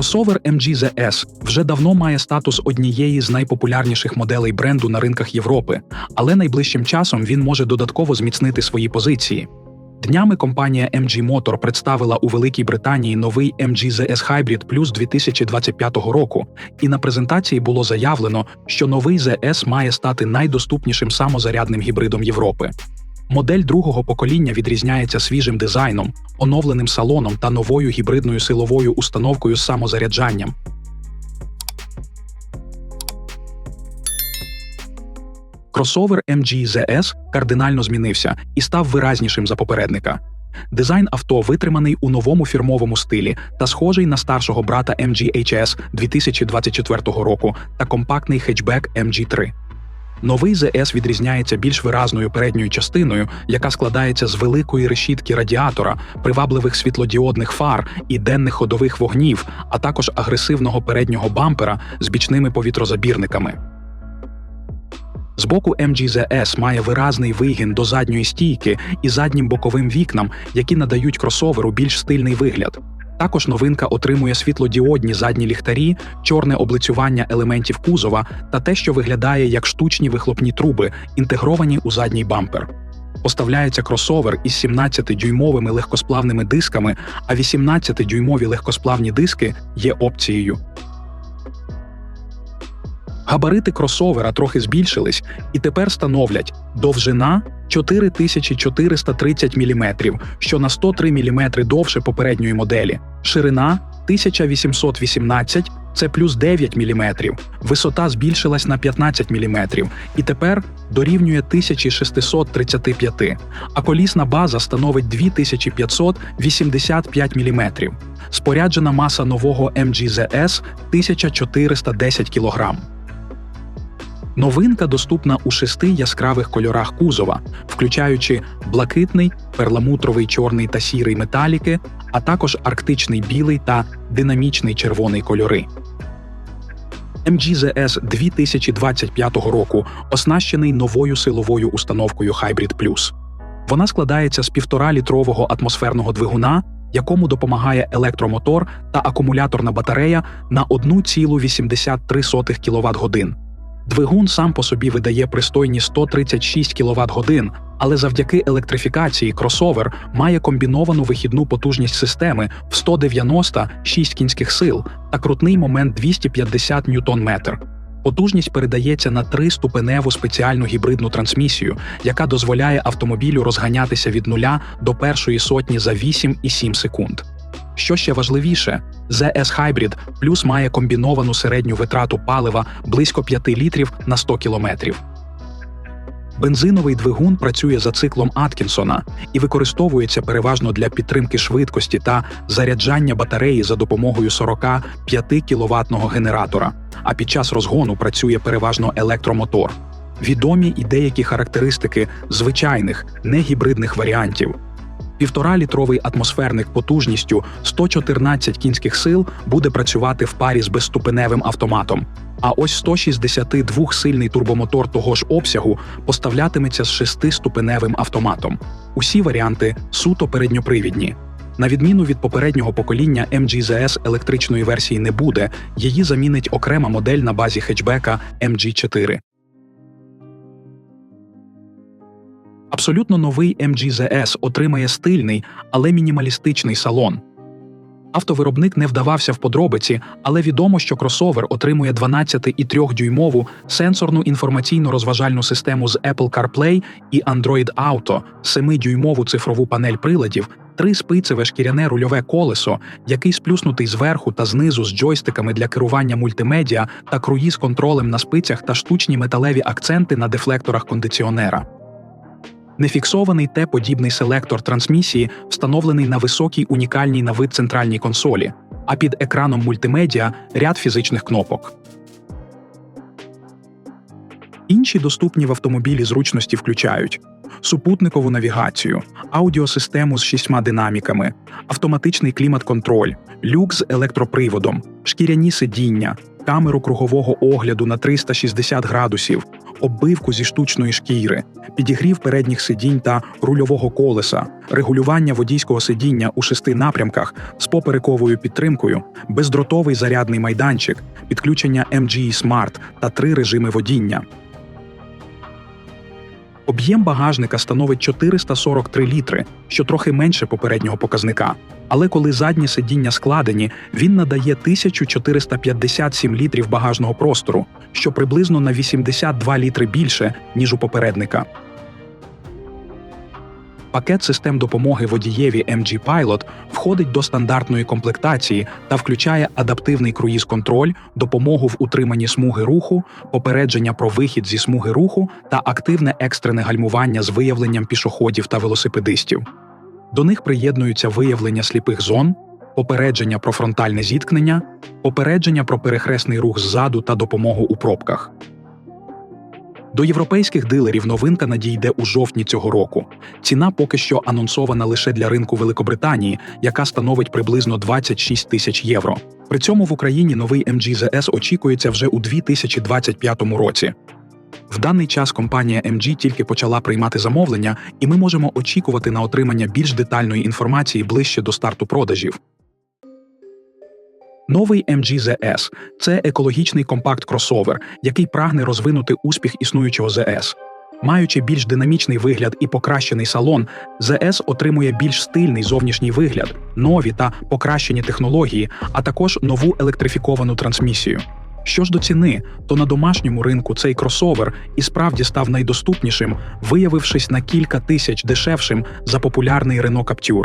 Кросовер MG вже давно має статус однієї з найпопулярніших моделей бренду на ринках Європи, але найближчим часом він може додатково зміцнити свої позиції. Днями компанія MG Motor представила у Великій Британії новий MG ZS Hybrid Plus 2025 року, і на презентації було заявлено, що новий ZS має стати найдоступнішим самозарядним гібридом Європи. Модель другого покоління відрізняється свіжим дизайном, оновленим салоном та новою гібридною силовою установкою з самозаряджанням. Кросовер MG ZS кардинально змінився і став виразнішим за попередника. Дизайн авто витриманий у новому фірмовому стилі та схожий на старшого брата MG HS 2024 року та компактний хетчбек MG3. Новий ZS відрізняється більш виразною передньою частиною, яка складається з великої решітки радіатора, привабливих світлодіодних фар і денних ходових вогнів, а також агресивного переднього бампера з бічними повітрозабірниками. Збоку MGZS має виразний вигін до задньої стійки і заднім боковим вікнам, які надають кросоверу більш стильний вигляд. Також новинка отримує світлодіодні задні ліхтарі, чорне облицювання елементів кузова та те, що виглядає як штучні вихлопні труби, інтегровані у задній бампер. Поставляється кросовер із 17-дюймовими легкосплавними дисками, а 18-дюймові легкосплавні диски є опцією. Габарити кросовера трохи збільшились і тепер становлять довжина 4430 мм, що на 103 мм довше попередньої моделі, ширина 1818 це плюс 9 мм, висота збільшилась на 15 мм і тепер дорівнює 1635, а колісна база становить 2585 мм. Споряджена маса нового MGZS 1410 кг. Новинка доступна у шести яскравих кольорах кузова, включаючи блакитний, перламутровий чорний та сірий металіки, а також арктичний білий та динамічний червоний кольори. MGZS 2025 року оснащений новою силовою установкою Hybrid Plus. Вона складається з 1,5-літрового атмосферного двигуна, якому допомагає електромотор та акумуляторна батарея на 1,83 кВт годин. Двигун сам по собі видає пристойні 136 кВт годин, але завдяки електрифікації кросовер має комбіновану вихідну потужність системи в 196 кінських сил та крутний момент 250 ньютон-метр. Потужність передається на триступеневу спеціальну гібридну трансмісію, яка дозволяє автомобілю розганятися від нуля до першої сотні за 8,7 секунд. Що ще важливіше, ZS Hybrid Plus має комбіновану середню витрату палива близько 5 літрів на 100 кілометрів. Бензиновий двигун працює за циклом Аткінсона і використовується переважно для підтримки швидкості та заряджання батареї за допомогою 45 кіловатного генератора, а під час розгону працює переважно електромотор. Відомі і деякі характеристики звичайних негібридних варіантів. Півтора-літровий атмосферник потужністю 114 кінських сил буде працювати в парі з безступеневим автоматом. А ось 162-сильний турбомотор того ж обсягу поставлятиметься з шестиступеневим автоматом. Усі варіанти суто передньопривідні. На відміну від попереднього покоління MGZS електричної версії не буде, її замінить окрема модель на базі хетчбека MG4. Абсолютно новий MGZS отримає стильний, але мінімалістичний салон. Автовиробник не вдавався в подробиці, але відомо, що кросовер отримує 12,3-дюймову сенсорну інформаційно-розважальну систему з Apple CarPlay і Android Auto, 7-дюймову цифрову панель приладів, три спицеве шкіряне рульове колесо, який сплюснутий зверху та знизу з джойстиками для керування мультимедіа та круїз контролем на спицях та штучні металеві акценти на дефлекторах кондиціонера. Нефіксований Т-подібний селектор трансмісії встановлений на високій унікальній на вид центральній консолі, а під екраном мультимедіа ряд фізичних кнопок. Інші доступні в автомобілі зручності включають супутникову навігацію, аудіосистему з шістьма динаміками, автоматичний клімат-контроль, люк з електроприводом, шкіряні сидіння, камеру кругового огляду на 360 градусів, оббивку зі штучної шкіри, підігрів передніх сидінь та рульового колеса, регулювання водійського сидіння у шести напрямках з поперековою підтримкою, бездротовий зарядний майданчик, підключення MGE Smart та три режими водіння. Об'єм багажника становить 443 літри, що трохи менше попереднього показника. Але коли задні сидіння складені, він надає 1457 літрів багажного простору, що приблизно на 82 літри більше, ніж у попередника. Пакет систем допомоги водієві MG Pilot входить до стандартної комплектації та включає адаптивний круїз-контроль, допомогу в утриманні смуги руху, попередження про вихід зі смуги руху та активне екстрене гальмування з виявленням пішоходів та велосипедистів. До них приєднуються виявлення сліпих зон, попередження про фронтальне зіткнення, попередження про перехресний рух ззаду та допомогу у пробках. До європейських дилерів новинка надійде у жовтні цього року. Ціна поки що анонсована лише для ринку Великобританії, яка становить приблизно 26 тисяч євро. При цьому в Україні новий MG очікується вже у 2025 році. В даний час компанія MG тільки почала приймати замовлення, і ми можемо очікувати на отримання більш детальної інформації ближче до старту продажів. Новий MG це екологічний компакт-кросовер, який прагне розвинути успіх існуючого ZS. Маючи більш динамічний вигляд і покращений салон, ZS отримує більш стильний зовнішній вигляд, нові та покращені технології, а також нову електрифіковану трансмісію. Що ж до ціни, то на домашньому ринку цей кросовер і справді став найдоступнішим, виявившись на кілька тисяч дешевшим за популярний Renault Captur.